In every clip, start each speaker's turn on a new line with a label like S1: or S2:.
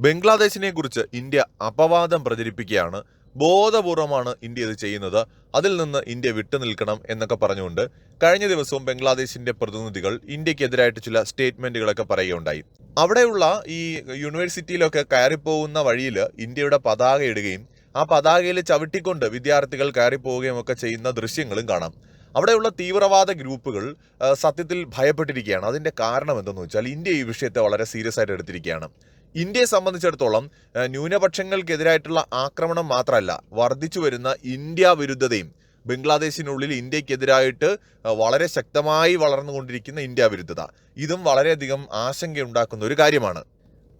S1: ബംഗ്ലാദേശിനെ കുറിച്ച് ഇന്ത്യ അപവാദം പ്രചരിപ്പിക്കുകയാണ്. ബോധപൂർവമാണ് ഇന്ത്യ ഇത് ചെയ്യുന്നത്. അതിൽ നിന്ന് ഇന്ത്യ വിട്ടുനിൽക്കണം എന്നൊക്കെ പറഞ്ഞുകൊണ്ട് കഴിഞ്ഞ ദിവസവും ബംഗ്ലാദേശിന്റെ പ്രതിനിധികൾ ഇന്ത്യക്കെതിരായിട്ട് ചില സ്റ്റേറ്റ്മെന്റുകളൊക്കെ പറയുകയുണ്ടായി. അവിടെയുള്ള ഈ യൂണിവേഴ്സിറ്റിയിലൊക്കെ കയറിപ്പോകുന്ന വഴിയിൽ ഇന്ത്യയുടെ പതാക ഇടുകയും ആ പതാകയിൽ ചവിട്ടിക്കൊണ്ട് വിദ്യാർത്ഥികൾ കയറിപ്പോവുകയും ഒക്കെ ചെയ്യുന്ന ദൃശ്യങ്ങളും കാണാം. അവിടെയുള്ള തീവ്രവാദ ഗ്രൂപ്പുകൾ സത്യത്തിൽ ഭയപ്പെട്ടിരിക്കുകയാണ്. അതിന്റെ കാരണം എന്തെന്ന് വെച്ചാൽ ഇന്ത്യ ഈ വിഷയത്തെ വളരെ സീരിയസ് ആയിട്ട് എടുത്തിരിക്കുകയാണ്. ഇന്ത്യയെ സംബന്ധിച്ചിടത്തോളം ന്യൂനപക്ഷങ്ങൾക്കെതിരായിട്ടുള്ള ആക്രമണം മാത്രമല്ല വർദ്ധിച്ചു വരുന്ന ഇന്ത്യ വിരുദ്ധതയും ബംഗ്ലാദേശിനുള്ളിൽ ഇന്ത്യക്കെതിരായിട്ട് വളരെ ശക്തമായി വളർന്നുകൊണ്ടിരിക്കുന്ന ഇന്ത്യ വിരുദ്ധത. ഇതും വളരെയധികം ആശങ്കയുണ്ടാക്കുന്ന ഒരു കാര്യമാണ്.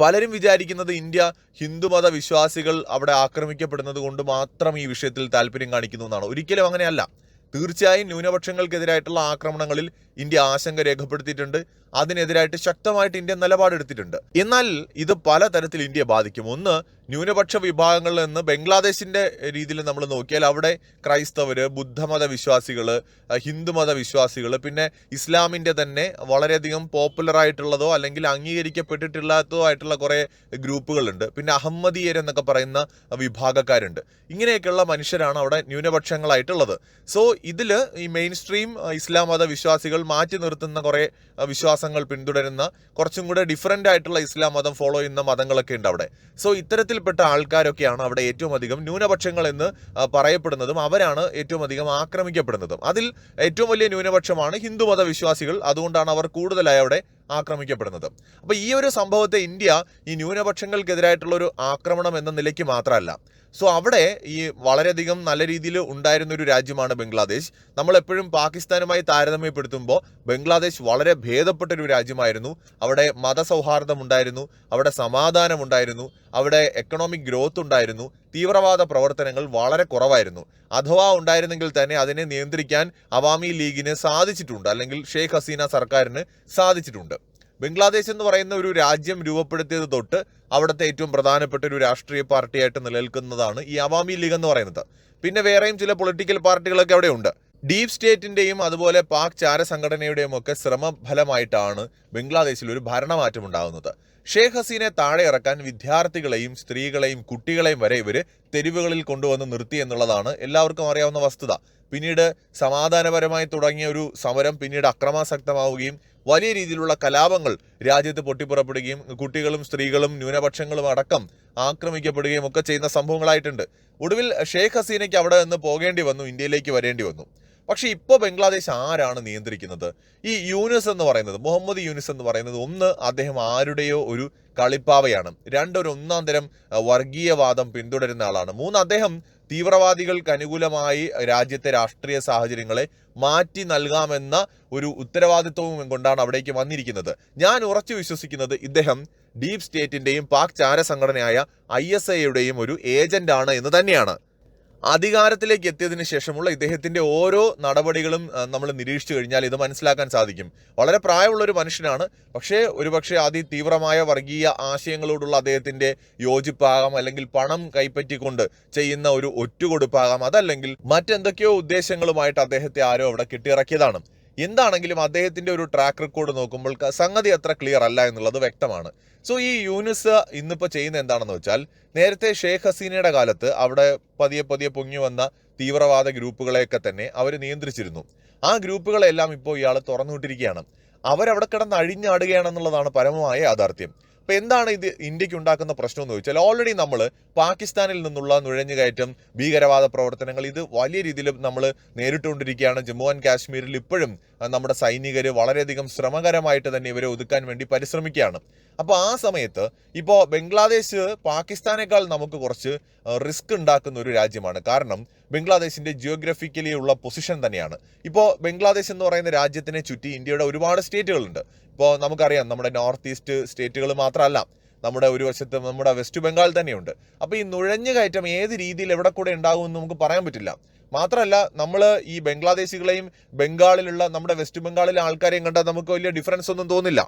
S1: പലരും വിചാരിക്കുന്നത് ഇന്ത്യ ഹിന്ദുമത വിശ്വാസികൾ അവിടെ ആക്രമിക്കപ്പെടുന്നത് കൊണ്ട് മാത്രം ഈ വിഷയത്തിൽ താല്പര്യം കാണിക്കുന്നു എന്നാണ്. ഒരിക്കലും അങ്ങനെയല്ല. തീർച്ചയായും ന്യൂനപക്ഷങ്ങൾക്കെതിരായിട്ടുള്ള ആക്രമണങ്ങളിൽ ഇന്ത്യ ആശങ്ക രേഖപ്പെടുത്തിയിട്ടുണ്ട്. അതിനെതിരായിട്ട് ശക്തമായിട്ട് ഇന്ത്യ നിലപാടെടുത്തിട്ടുണ്ട്. എന്നാൽ ഇത് പലതരത്തിൽ ഇന്ത്യയെ ബാധിക്കും. ഒന്ന് ന്യൂനപക്ഷ വിഭാഗങ്ങളിൽ നിന്ന് ബംഗ്ലാദേശിന്റെ രീതിയിൽ നമ്മൾ നോക്കിയാൽ അവിടെ ക്രൈസ്തവര് ബുദ്ധമത വിശ്വാസികൾ ഹിന്ദുമത വിശ്വാസികൾ പിന്നെ ഇസ്ലാമിന്റെ തന്നെ വളരെയധികം പോപ്പുലർ ആയിട്ടുള്ളതോ അല്ലെങ്കിൽ അംഗീകരിക്കപ്പെട്ടിട്ടില്ലാത്തതോ ആയിട്ടുള്ള കുറെ ഗ്രൂപ്പുകളുണ്ട്. പിന്നെ അഹമ്മദീയർ എന്നൊക്കെ പറയുന്ന വിഭാഗക്കാരുണ്ട്. ഇങ്ങനെയൊക്കെയുള്ള മനുഷ്യരാണ് അവിടെ ന്യൂനപക്ഷങ്ങളായിട്ടുള്ളത്. സോ ഇതിൽ ഈ മെയിൻ സ്ട്രീം ഇസ്ലാം മത വിശ്വാസികൾ മാറ്റി നിർത്തുന്ന കുറേ അഹ് വിശ്വാസങ്ങൾ പിന്തുടരുന്ന കുറച്ചും കൂടെ ഡിഫറന്റ് ആയിട്ടുള്ള ഇസ്ലാം മതം ഫോളോ ചെയ്യുന്ന മതങ്ങളൊക്കെ ഉണ്ട് അവിടെ. സോ ഇത്തരത്തിൽപ്പെട്ട ആൾക്കാരൊക്കെയാണ് അവിടെ ഏറ്റവും അധികം ന്യൂനപക്ഷങ്ങൾ എന്ന് പറയപ്പെടുന്നതും അവരാണ് ഏറ്റവും അധികം ആക്രമിക്കപ്പെടുന്നതും. അതിൽ ഏറ്റവും വലിയ ന്യൂനപക്ഷമാണ് ഹിന്ദുമത വിശ്വാസികൾ അതുകൊണ്ടാണ് അവർ കൂടുതലായി അവിടെ ആക്രമിക്കപ്പെടുന്നത്. അപ്പോൾ ഈ ഒരു സംഭവത്തെ ഇന്ത്യ ഈ ന്യൂനപക്ഷങ്ങൾക്കെതിരായിട്ടുള്ള ഒരു ആക്രമണം എന്ന നിലയ്ക്ക് മാത്രമല്ല. സോ അവിടെ ഈ വളരെയധികം നല്ല രീതിയിൽ ഉണ്ടായിരുന്ന ഒരു രാജ്യമാണ് ബംഗ്ലാദേശ്. നമ്മൾ എപ്പോഴും പാകിസ്ഥാനുമായി താരതമ്യപ്പെടുത്തുമ്പോൾ ബംഗ്ലാദേശ് വളരെ ഭേദപ്പെട്ട ഒരു രാജ്യമായിരുന്നു. അവിടെ മതസൗഹാർദ്ദം ഉണ്ടായിരുന്നു അവിടെ സമാധാനം ഉണ്ടായിരുന്നു അവിടെ എക്കണോമിക് ഗ്രോത്ത് ഉണ്ടായിരുന്നു തീവ്രവാദ പ്രവർത്തനങ്ങൾ വളരെ കുറവായിരുന്നു. അഥവാ ഉണ്ടായിരുന്നെങ്കിൽ തന്നെ അതിനെ നിയന്ത്രിക്കാൻ അവാമി ലീഗിന് സാധിച്ചിട്ടുണ്ട് അല്ലെങ്കിൽ ഷെയ്ഖ് ഹസീന സർക്കാരിന് സാധിച്ചിട്ടുണ്ട്. ബംഗ്ലാദേശ് എന്ന് പറയുന്ന ഒരു രാജ്യം രൂപപ്പെടുത്തിയത് തൊട്ട് അവിടുത്തെ ഏറ്റവും പ്രധാനപ്പെട്ട ഒരു രാഷ്ട്രീയ പാർട്ടിയായിട്ട് നിലനിൽക്കുന്നതാണ് ഈ അവാമി ലീഗ് എന്ന് പറയുന്നത്. പിന്നെ വേറെയും ചില പൊളിറ്റിക്കൽ പാർട്ടികളൊക്കെ അവിടെ ഉണ്ട് ഡീപ് സ്റ്റേറ്റിന്റെയും അതുപോലെ പാക് ചാര സംഘടനയുടെയും ഒക്കെ ശ്രമഫലമായിട്ടാണ് ബംഗ്ലാദേശിൽ ഒരു ഭരണമാറ്റം ഉണ്ടാകുന്നത്. ഷേഖ് ഹസീനെ താഴെ ഇറക്കാൻ വിദ്യാർത്ഥികളെയും സ്ത്രീകളെയും കുട്ടികളെയും വരെ ഇവർ തെരുവുകളിൽ കൊണ്ടുവന്ന് നിർത്തി എന്നുള്ളതാണ് എല്ലാവർക്കും അറിയാവുന്ന വസ്തുത. പിന്നീട് സമാധാനപരമായി തുടങ്ങിയ ഒരു സമരം പിന്നീട് അക്രമാസക്തമാവുകയും വലിയ രീതിയിലുള്ള കലാപങ്ങൾ രാജ്യത്ത് പൊട്ടിപ്പുറപ്പെടുകയും കുട്ടികളും സ്ത്രീകളും ന്യൂനപക്ഷങ്ങളും അടക്കം ആക്രമിക്കപ്പെടുകയും ഒക്കെ ചെയ്യുന്ന സംഭവങ്ങളായിട്ടുണ്ട്. ഒടുവിൽ ഷെയ്ഖ് ഹസീനയ്ക്ക് അവിടെ നിന്ന് പോകേണ്ടി വന്നു ഇന്ത്യയിലേക്ക് വരേണ്ടി വന്നു. പക്ഷേ ഇപ്പോൾ ബംഗ്ലാദേശ് ആരാണ് നിയന്ത്രിക്കുന്നത്? ഈ യൂനിസ് എന്ന് പറയുന്നത് മുഹമ്മദ് യൂനിസ് എന്ന് പറയുന്നത് ഒന്ന് അദ്ദേഹം ആരുടെയോ ഒരു കളിപ്പാവയാണ്. രണ്ട് ഒരു ഒന്നാം തരം വർഗീയവാദം പിന്തുടരുന്ന ആളാണ്. മൂന്ന് അദ്ദേഹം തീവ്രവാദികൾക്ക് അനുകൂലമായി രാജ്യത്തെ രാഷ്ട്രീയ സാഹചര്യങ്ങളെ മാറ്റി നൽകാമെന്ന ഒരു ഉത്തരവാദിത്വവും കൊണ്ടാണ് അവിടേക്ക് വന്നിരിക്കുന്നത്. ഞാൻ ഉറച്ചു വിശ്വസിക്കുന്നത് ഇദ്ദേഹം ഡീപ് സ്റ്റേറ്റിന്റെയും പാക് ചാര സംഘടനയായ ഐ എസ് എയുടെയും ഒരു ഏജന്റാണ് എന്ന് തന്നെയാണ്. അധികാരത്തിലേക്ക് എത്തിയതിനു ശേഷമുള്ള ഇദ്ദേഹത്തിന്റെ ഓരോ നടപടികളും നമ്മൾ നിരീക്ഷിച്ചു കഴിഞ്ഞാൽ ഇത് മനസ്സിലാക്കാൻ സാധിക്കും. വളരെ പ്രായമുള്ള ഒരു മനുഷ്യനാണ്. പക്ഷേ ഒരുപക്ഷെ അതിതീവ്രമായ വർഗീയ ആശയങ്ങളോടുള്ള അദ്ദേഹത്തിന്റെ യോജിപ്പാകാം അല്ലെങ്കിൽ പണം കൈപ്പറ്റിക്കൊണ്ട് ചെയ്യുന്ന ഒരു ഒറ്റുകൊടുപ്പാകാം. അതല്ലെങ്കിൽ മറ്റെന്തൊക്കെയോ ഉദ്ദേശങ്ങളുമായിട്ട് അദ്ദേഹത്തെ ആരോ അവിടെ കെട്ടിയിറക്കിയതാണ്. എന്താണെങ്കിലും അദ്ദേഹത്തിന്റെ ഒരു ട്രാക്ക് റെക്കോർഡ് നോക്കുമ്പോൾ സംഗതി അത്ര ക്ലിയർ അല്ല എന്നുള്ളത് വ്യക്തമാണ്. സോ ഈ യൂനിസ് ഇന്നിപ്പോൾ ചെയ്യുന്ന എന്താണെന്ന് വെച്ചാൽ നേരത്തെ ഷേഖ് ഹസീനയുടെ കാലത്ത് അവിടെ പതിയെ പതിയെ പൊങ്ങി വന്ന തീവ്രവാദ ഗ്രൂപ്പുകളെയൊക്കെ തന്നെ അവർ നിയന്ത്രിച്ചിരുന്നു. ആ ഗ്രൂപ്പുകളെല്ലാം ഇപ്പോൾ ഇയാൾ തുറന്നുവിട്ടിരിക്കുകയാണ്. അവരവിടെ കിടന്ന് അഴിഞ്ഞാടുകയാണെന്നുള്ളതാണ് പരമമായ യാഥാർത്ഥ്യം. അപ്പൊ എന്താണ് ഇത് ഇന്ത്യയ്ക്ക് ഉണ്ടാക്കുന്ന പ്രശ്നം എന്ന് ചോദിച്ചാൽ ഓൾറെഡി നമ്മൾ പാകിസ്ഥാനിൽ നിന്നുള്ള നുഴഞ്ഞുകയറ്റം ഭീകരവാദ പ്രവർത്തനങ്ങൾ ഇത് വലിയ രീതിയിൽ നമ്മൾ നേരിട്ടുകൊണ്ടിരിക്കുകയാണ്. ജമ്മു ആൻഡ് കാശ്മീരിൽ ഇപ്പോഴും നമ്മുടെ സൈനികർ വളരെയധികം ശ്രമകരമായിട്ട് തന്നെ ഇവരെ ഒതുക്കാൻ വേണ്ടി പരിശ്രമിക്കുകയാണ്. അപ്പോൾ ആ സമയത്ത് ഇപ്പോൾ ബംഗ്ലാദേശ് പാകിസ്ഥാനേക്കാൾ നമുക്ക് കുറച്ച് റിസ്ക് ഉണ്ടാക്കുന്ന ഒരു രാജ്യമാണ്. കാരണം ബംഗ്ലാദേശിന്റെ ജിയോഗ്രഫിക്കലി ഉള്ള പൊസിഷൻ തന്നെയാണ്. ഇപ്പോൾ ബംഗ്ലാദേശ് എന്ന് പറയുന്ന രാജ്യത്തിനെ ചുറ്റി ഇന്ത്യയുടെ ഒരുപാട് സ്റ്റേറ്റുകളുണ്ട് ഇപ്പോൾ നമുക്കറിയാം നമ്മുടെ നോർത്ത് ഈസ്റ്റ് സ്റ്റേറ്റുകൾ മാത്രമല്ല നമ്മുടെ ഒരു വശത്ത് നമ്മുടെ വെസ്റ്റ് ബംഗാൾ തന്നെയുണ്ട്. അപ്പോൾ ഈ നുഴഞ്ഞു കയറ്റം ഏത് രീതിയിൽ എവിടെ കൂടെ ഉണ്ടാകുമെന്ന് നമുക്ക് പറയാൻ പറ്റില്ല. മാത്രമല്ല നമ്മൾ ഈ ബംഗ്ലാദേശികളെയും ബംഗാളിലുള്ള നമ്മുടെ വെസ്റ്റ് ബംഗാളിലെ ആൾക്കാരെയും കണ്ടാൽ നമുക്ക് വലിയ ഡിഫറൻസ് ഒന്നും തോന്നില്ല.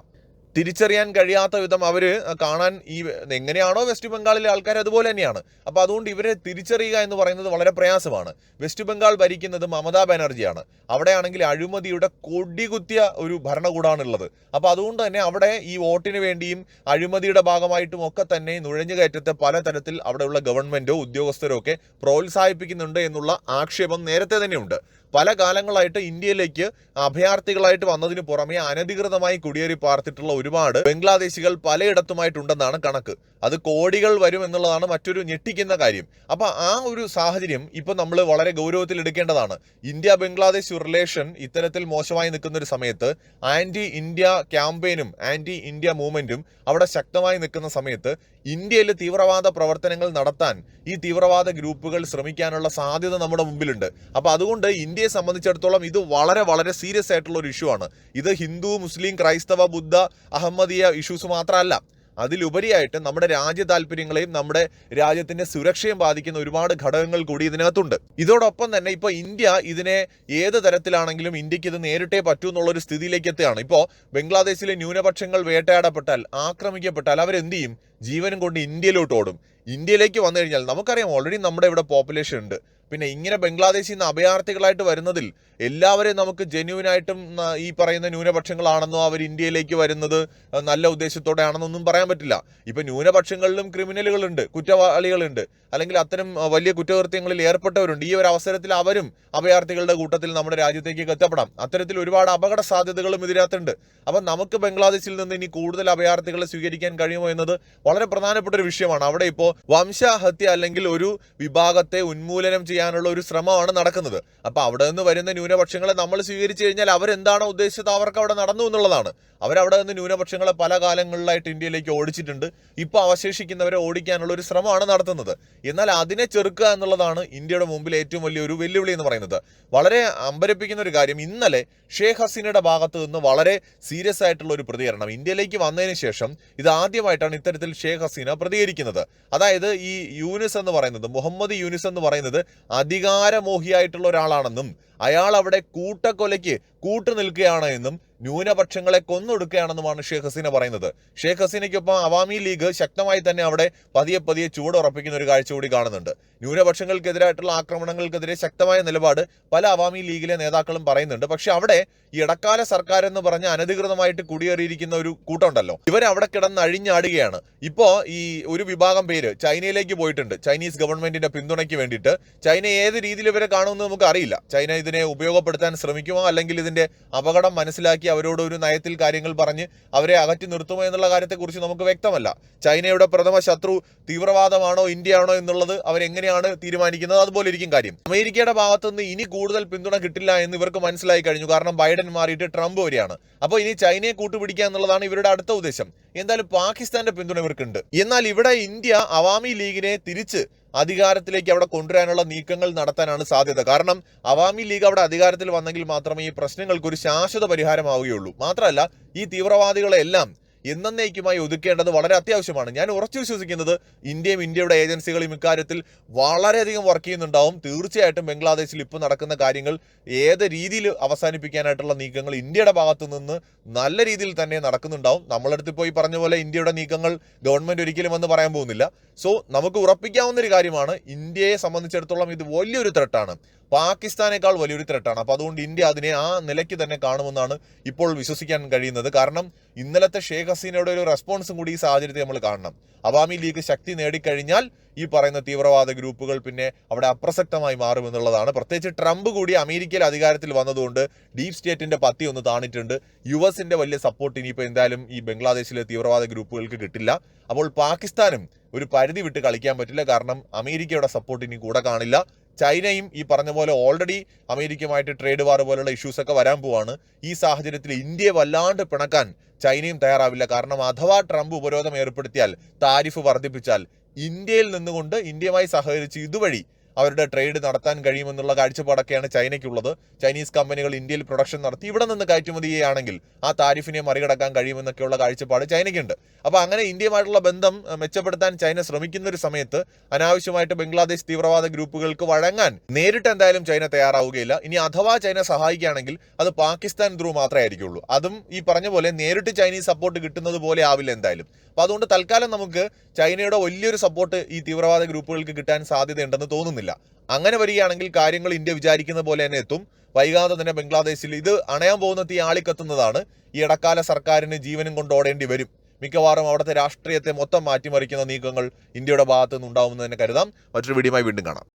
S1: തിരിച്ചറിയാൻ കഴിയാത്ത വിധം അവർ കാണാൻ ഈ എങ്ങനെയാണോ വെസ്റ്റ് ബംഗാളിലെ ആൾക്കാർ അതുപോലെ തന്നെയാണ്. അപ്പോൾ അതുകൊണ്ട് ഇവരെ തിരിച്ചറിയുക എന്ന് പറയുന്നത് വളരെ പ്രയാസമാണ്. വെസ്റ്റ് ബംഗാൾ ഭരിക്കുന്നത് മമതാ ബാനർജിയാണ്. അവിടെയാണെങ്കിൽ അഴിമതിയുടെ കൊടികുത്തിയ ഒരു ഭരണകൂടമാണുള്ളത് അപ്പോൾ അതുകൊണ്ട് തന്നെ അവിടെ ഈ വോട്ടിന് വേണ്ടിയും അഴിമതിയുടെ ഭാഗമായിട്ടും ഒക്കെ തന്നെ നുഴഞ്ഞുകയറ്റത്തെ പലതരത്തിൽ അവിടെയുള്ള ഗവൺമെന്റോ ഉദ്യോഗസ്ഥരോ ഒക്കെ പ്രോത്സാഹിപ്പിക്കുന്നുണ്ട് എന്നുള്ള ആക്ഷേപം നേരത്തെ തന്നെയുണ്ട്. പല കാലങ്ങളായിട്ട് ഇന്ത്യയിലേക്ക് അഭയാർത്ഥികളായിട്ട് വന്നതിന് പുറമെ അനധികൃതമായി കുടിയേറി പാർത്തിട്ടുള്ള ഒരുപാട് ബംഗ്ലാദേശികൾ പലയിടത്തുമായിട്ടുണ്ടെന്നാണ് കണക്ക്. അത് കോടികൾ വരും എന്നുള്ളതാണ് മറ്റൊരു ഞെട്ടിക്കുന്ന കാര്യം. അപ്പൊ ആ ഒരു സാഹചര്യം ഇപ്പൊ നമ്മൾ വളരെ ഗൗരവത്തിൽ എടുക്കേണ്ടതാണ്. ഇന്ത്യ ബംഗ്ലാദേശ് റിലേഷൻ ഇത്തരത്തിൽ മോശമായി നിൽക്കുന്ന ഒരു സമയത്ത് ആന്റി ഇന്ത്യ ക്യാമ്പയിനും ആന്റി ഇന്ത്യ മൂവ്മെന്റും അവിടെ ശക്തമായി നിൽക്കുന്ന സമയത്ത് ഇന്ത്യയിൽ തീവ്രവാദ പ്രവർത്തനങ്ങൾ നടത്താൻ ഈ തീവ്രവാദ ഗ്രൂപ്പുകൾ ശ്രമിക്കാനുള്ള സാധ്യത നമ്മുടെ മുമ്പിലുണ്ട്. അപ്പൊ അതുകൊണ്ട് ഇന്ത്യയെ സംബന്ധിച്ചിടത്തോളം ഇത് വളരെ വളരെ സീരിയസ് ആയിട്ടുള്ള ഒരു ഇഷ്യൂ ആണ്. ഇത് ഹിന്ദു മുസ്ലിം ക്രൈസ്തവ ബുദ്ധ അഹമ്മദീയ ഇഷ്യൂസ് മാത്രമല്ല. അതിലുപരിയായിട്ട് നമ്മുടെ രാജ്യ താല്പര്യങ്ങളെയും നമ്മുടെ രാജ്യത്തിന്റെ സുരക്ഷയും ബാധിക്കുന്ന ഒരുപാട് ഘടകങ്ങൾ കൂടി ഇതിനകത്തുണ്ട്. ഇതോടൊപ്പം തന്നെ ഇപ്പൊ ഇന്ത്യ ഇതിനെ ഏത് തരത്തിലാണെങ്കിലും ഇന്ത്യയ്ക്ക് ഇത് നേരിട്ടേ പറ്റൂ എന്നുള്ള ഒരു സ്ഥിതിയിലേക്ക് എത്തുകയാണ്. ഇപ്പോൾ ബംഗ്ലാദേശിലെ ന്യൂനപക്ഷങ്ങൾ വേട്ടയാടപ്പെട്ടാൽ ആക്രമിക്കപ്പെട്ടാൽ അവരെന്ത് ചെയ്യും? ജീവനും കൊണ്ട് ഇന്ത്യയിലോട്ട് ഓടും. ഇന്ത്യയിലേക്ക് വന്നു കഴിഞ്ഞാൽ നമുക്കറിയാം ഓൾറെഡി നമ്മുടെ ഇവിടെ പോപ്പുലേഷൻ ഉണ്ട്. പിന്നെ ഇങ്ങനെ ബംഗ്ലാദേശിൽ നിന്ന് അഭയാർത്ഥികളായിട്ട് വരുന്നതിൽ എല്ലാവരെയും നമുക്ക് ജെന്യൂനായിട്ടും ഈ പറയുന്ന ന്യൂനപക്ഷങ്ങളാണെന്നോ അവർ ഇന്ത്യയിലേക്ക് വരുന്നത് നല്ല ഉദ്ദേശത്തോടെ ആണെന്നൊന്നും പറയാൻ പറ്റില്ല. ഇപ്പൊ ന്യൂനപക്ഷങ്ങളിലും ക്രിമിനലുകളുണ്ട് കുറ്റവാളികളുണ്ട്. അല്ലെങ്കിൽ അത്തരം വലിയ കുറ്റകൃത്യങ്ങളിൽ ഏർപ്പെട്ടവരുണ്ട്. ഈ ഒരു അവസരത്തിൽ അവരും അഭയാർത്ഥികളുടെ കൂട്ടത്തിൽ നമ്മുടെ രാജ്യത്തേക്ക് എത്തപ്പെടാം. അത്തരത്തിൽ ഒരുപാട് അപകട സാധ്യതകളും ഇതിനകത്തുണ്ട്. അപ്പം നമുക്ക് ബംഗ്ലാദേശിൽ നിന്ന് ഇനി കൂടുതൽ അഭയാർത്ഥികളെ സ്വീകരിക്കാൻ കഴിയുമോ എന്നത് വളരെ പ്രധാനപ്പെട്ട ഒരു വിഷയമാണ്. അവിടെ ഇപ്പോൾ വംശഹത്യ അല്ലെങ്കിൽ ഒരു വിഭാഗത്തെ ഉന്മൂലനം ചെയ്യാനുള്ള ഒരു ശ്രമമാണ് നടക്കുന്നത്. അപ്പോൾ അവിടെ നിന്ന് വരുന്ന ന്യൂനപക്ഷങ്ങളെ നമ്മൾ സ്വീകരിച്ചു കഴിഞ്ഞാൽ അവരെന്താണോ ഉദ്ദേശിച്ചത്? അവർക്ക് അവിടെ നടന്നു എന്നുള്ളതാണ്. അവരവിടെ നിന്ന് ന്യൂനപക്ഷങ്ങളെ പല കാലങ്ങളിലായിട്ട് ഇന്ത്യയിലേക്ക് ഓടിച്ചിട്ടുണ്ട്. ഇപ്പോൾ അവശേഷിക്കുന്നവരെ ഓടിക്കാനുള്ള ഒരു ശ്രമമാണ് നടത്തുന്നത്. എന്നാൽ അതിനെ ചെറുക്കുക എന്നുള്ളതാണ് ഇന്ത്യയുടെ മുമ്പിൽ ഏറ്റവും വലിയൊരു വെല്ലുവിളി എന്ന് പറയുന്നത്. വളരെ അമ്പരപ്പിക്കുന്ന ഒരു കാര്യം ഇന്നലെ ഷേഖ് ഹസീനയുടെ ഭാഗത്ത് നിന്ന് വളരെ സീരിയസ് ആയിട്ടുള്ള ഒരു പ്രതികരണം ഇന്ത്യയിലേക്ക് വന്നതിന് ശേഷം ഇത് ആദ്യമായിട്ടാണ് ഇത്തരത്തിൽ ഷേഖ് ഹസീന പ്രതികരിക്കുന്നത്. അതായത് ഈ യൂനിസ് എന്ന് പറയുന്നത് മുഹമ്മദ് യൂനിസ് എന്ന് പറയുന്നത് അധികാരമോഹിയായിട്ടുള്ള ഒരാളാണെന്നും അയാൾ അവിടെ കൂട്ടക്കൊലയ്ക്ക് കൂട്ടു നിൽക്കുകയാണ് എന്നും ന്യൂനപക്ഷങ്ങളെ കൊന്നൊടുക്കുകയാണെന്നുമാണ് ഷേഖ് ഹസീന പറയുന്നത്. ഷേഖ് ഹസീനയ്ക്കൊപ്പം അവാമി ലീഗ് ശക്തമായി തന്നെ അവിടെ പതിയെ പതിയെ ചൂടുറപ്പിക്കുന്ന ഒരു കാഴ്ച കൂടി കാണുന്നുണ്ട്. ന്യൂനപക്ഷങ്ങൾക്കെതിരായിട്ടുള്ള ആക്രമണങ്ങൾക്കെതിരെ ശക്തമായ നിലപാട് പല അവാമി ലീഗിലെ നേതാക്കളും പറയുന്നുണ്ട്. പക്ഷെ അവിടെ ഈ ഇടക്കാല സർക്കാർ എന്ന് പറഞ്ഞ അനധികൃതമായിട്ട് കുടിയേറിയിരിക്കുന്ന ഒരു കൂട്ടമുണ്ടല്ലോ. ഇവർ അവിടെ കിടന്ന് അഴിഞ്ഞാടുകയാണ്. ഇപ്പോൾ ഈ ഒരു വിഭാഗം പേര് ചൈനയിലേക്ക് പോയിട്ടുണ്ട്. ചൈനീസ് ഗവൺമെന്റിന്റെ പിന്തുണയ്ക്ക് വേണ്ടിയിട്ട്. ചൈന ഏത് രീതിയിൽ ഇവരെ കാണുമെന്ന് നമുക്ക് അറിയില്ല ചൈന ഇതിനെ ഉപയോഗപ്പെടുത്താൻ ശ്രമിക്കുമോ? അല്ലെങ്കിൽ ഇതിന്റെ അപകടം മനസ്സിലാക്കി അവരോട് ഒരു നയത്തിൽ കാര്യങ്ങൾ പറഞ്ഞ് അവരെ അകറ്റി നിർത്തുമോ എന്നുള്ള കാര്യത്തെക്കുറിച്ച് നമുക്ക് വ്യക്തമല്ല. ചൈനയുടെ പ്രഥമ ശത്രു തീവ്രവാദമാണോ ഇന്ത്യയാണോ എന്നുള്ളത് അവരെങ്ങനെയാണ് തീരുമാനിക്കുന്നത്? അതുപോലെ ഇരിക്കും കാര്യം. അമേരിക്കയുടെ ഭാഗത്തുനിന്ന് ഇനി കൂടുതൽ പിന്തുണ കിട്ടില്ല എന്ന് ഇവർക്ക് മനസ്സിലായി കഴിഞ്ഞു. കാരണം ബൈഡൻ മാറിയിട്ട് ട്രംപ് വരെയാണ്. അപ്പോൾ ഇനി ചൈനയെ കൂട്ടുപിടിക്കുക എന്നുള്ളതാണ് ഇവരുടെ അടുത്ത ഉദ്ദേശം. എന്തായാലും പാകിസ്ഥാന്റെ പിന്തുണ ഇവർക്കുണ്ട്. എന്നാൽ ഇവിടെ ഇന്ത്യ അവാമി ലീഗിനെ തിരിച്ച് അധികാരത്തിലേക്ക് അവിടെ കൊണ്ടുവരാനുള്ള നീക്കങ്ങൾ നടത്താനാണ് സാധ്യത. കാരണം അവാമി ലീഗ് അവിടെ അധികാരത്തിൽ വന്നെങ്കിൽ മാത്രമേ ഈ പ്രശ്നങ്ങൾക്ക് ഒരു ശാശ്വത പരിഹാരമാവുകയുള്ളൂ. മാത്രമല്ല ഈ തീവ്രവാദികളെല്ലാം എന്നേക്കുമായി ഒതുക്കേണ്ടത് വളരെ അത്യാവശ്യമാണ്. ഞാൻ ഉറച്ചു വിശ്വസിക്കുന്നത് ഇന്ത്യയും ഇന്ത്യയുടെ ഏജൻസികളും ഇക്കാര്യത്തിൽ വളരെയധികം വർക്ക് ചെയ്യുന്നുണ്ടാവും. തീർച്ചയായിട്ടും ബംഗ്ലാദേശിൽ ഇപ്പോൾ നടക്കുന്ന കാര്യങ്ങൾ ഏത് രീതിയിൽ അവസാനിപ്പിക്കാനായിട്ടുള്ള നീക്കങ്ങൾ ഇന്ത്യയുടെ ഭാഗത്തു നിന്ന് നല്ല രീതിയിൽ തന്നെ നടക്കുന്നുണ്ടാവും. നമ്മളടുത്ത് പോയി പറഞ്ഞ പോലെ ഇന്ത്യയുടെ നീക്കങ്ങൾ ഗവൺമെന്റ് ഒരിക്കലും എന്ന് പറയാൻ പോകുന്നില്ല. സോ നമുക്ക് ഉറപ്പിക്കാവുന്ന ഒരു കാര്യമാണ് ഇന്ത്യയെ സംബന്ധിച്ചിടത്തോളം ഇത് വലിയൊരു ത്രെട്ടാണ് പാകിസ്ഥാനേക്കാൾ വലിയൊരു ത്രെട്ടാണ് അപ്പോൾ അതുകൊണ്ട് ഇന്ത്യ അതിനെ ആ നിലയ്ക്ക് തന്നെ കാണുമെന്നാണ് ഇപ്പോൾ വിശ്വസിക്കാൻ കഴിയുന്നത്. കാരണം ഇന്നലത്തെ ഷേഖ് ഹസീനയുടെ ഒരു റെസ്പോൺസും കൂടി ഈ സാഹചര്യത്തെ നമ്മൾ കാണണം. അവാമി ലീഗ് ശക്തി നേടിക്കഴിഞ്ഞാൽ ഈ പറയുന്ന തീവ്രവാദ ഗ്രൂപ്പുകൾ പിന്നെ അവിടെ അപ്രസക്തമായി മാറുമെന്നുള്ളതാണ് പ്രത്യേകിച്ച് ട്രംപ് കൂടി അമേരിക്കയിൽ അധികാരത്തിൽ വന്നതുകൊണ്ട് ഡീപ് സ്റ്റേറ്റിന്റെ പത്തി ഒന്ന് താണിട്ടുണ്ട്. യു എസിന്റെ വലിയ സപ്പോർട്ട് ഇനിയിപ്പോൾ എന്തായാലും ഈ ബംഗ്ലാദേശിലെ തീവ്രവാദ ഗ്രൂപ്പുകൾക്ക് കിട്ടില്ല. അപ്പോൾ പാകിസ്ഥാനും ഒരു പരിധി വിട്ട് കളിക്കാൻ പറ്റില്ല. കാരണം അമേരിക്കയുടെ സപ്പോർട്ട് ഇനി കൂടെ കാണില്ല. ചൈനയും ഈ പറഞ്ഞ പോലെ ഓൾറെഡി അമേരിക്കയുമായിട്ട് ട്രേഡ് വാർ പോലുള്ള ഇഷ്യൂസ് ഒക്കെ വരാൻ പോവാണ്. ഈ സാഹചര്യത്തിൽ ഇന്ത്യയെ വല്ലാണ്ട് പിണക്കാൻ ചൈനയും തയ്യാറാവില്ല. കാരണം അഥവാ ട്രംപ് ഉപരോധം ഏർപ്പെടുത്തിയാൽ താരിഫ് വർദ്ധിപ്പിച്ചാൽ ഇന്ത്യയിൽ നിന്നുകൊണ്ട് ഇന്ത്യയുമായി സഹകരിച്ച് ഇതുവഴി അവരുടെ ട്രേഡ് നടത്താൻ കഴിയുമെന്നുള്ള കാഴ്ചപ്പാടൊക്കെയാണ് ചൈനയ്ക്കുള്ളത്. ചൈനീസ് കമ്പനികൾ ഇന്ത്യയിൽ പ്രൊഡക്ഷൻ നടത്തി ഇവിടെ നിന്ന് കയറ്റുമതി ചെയ്യുകയാണെങ്കിൽ ആ താരിഫിനെ മറികടക്കാൻ കഴിയുമെന്നൊക്കെയുള്ള കാഴ്ചപ്പാട് ചൈനയ്ക്കുണ്ട്. അപ്പോൾ അങ്ങനെ ഇന്ത്യയുമായിട്ടുള്ള ബന്ധം മെച്ചപ്പെടുത്താൻ ചൈന ശ്രമിക്കുന്ന ഒരു സമയത്ത് അനാവശ്യമായിട്ട് ബംഗ്ലാദേശ് തീവ്രവാദ ഗ്രൂപ്പുകൾക്ക് വഴങ്ങാൻ നേരിട്ട് എന്തായാലും ചൈന തയ്യാറാവുകയില്ല. ഇനി അഥവാ ചൈന സഹായിക്കുകയാണെങ്കിൽ അത് പാകിസ്ഥാൻ ത്രൂ മാത്രമേ ആയിരിക്കുള്ളൂ. അതും ഈ പറഞ്ഞ പോലെ നേരിട്ട് ചൈനീസ് സപ്പോർട്ട് കിട്ടുന്നത് പോലെ ആവില്ല എന്തായാലും. അപ്പൊ അതുകൊണ്ട് തൽക്കാലം നമുക്ക് ചൈനയുടെ വലിയൊരു സപ്പോർട്ട് ഈ തീവ്രവാദ ഗ്രൂപ്പുകൾക്ക് കിട്ടാൻ സാധ്യതയുണ്ടെന്ന് തോന്നുന്നില്ല. അങ്ങനെ വരികയാണെങ്കിൽ കാര്യങ്ങൾ ഇന്ത്യ വിചാരിക്കുന്ന പോലെ തന്നെ എത്തും. വൈകാതെ തന്നെ ബംഗ്ലാദേശിൽ ഇത് അണയാൻ പോകുന്ന തീ ആളിക്കത്തുന്നതാണ്. ഈ ഇടക്കാല സർക്കാരിന് ജീവനും കൊണ്ട് ഓടേണ്ടി വരും. മിക്കവാറും അവിടുത്തെ രാഷ്ട്രീയത്തെ മൊത്തം മാറ്റിമറിക്കുന്ന നീക്കങ്ങൾ ഇന്ത്യയുടെ ഭാഗത്തു നിന്നുണ്ടാവുമെന്ന് തന്നെ കരുതാം. മറ്റൊരു വീഡിയോയുമായി വീണ്ടും കാണാം.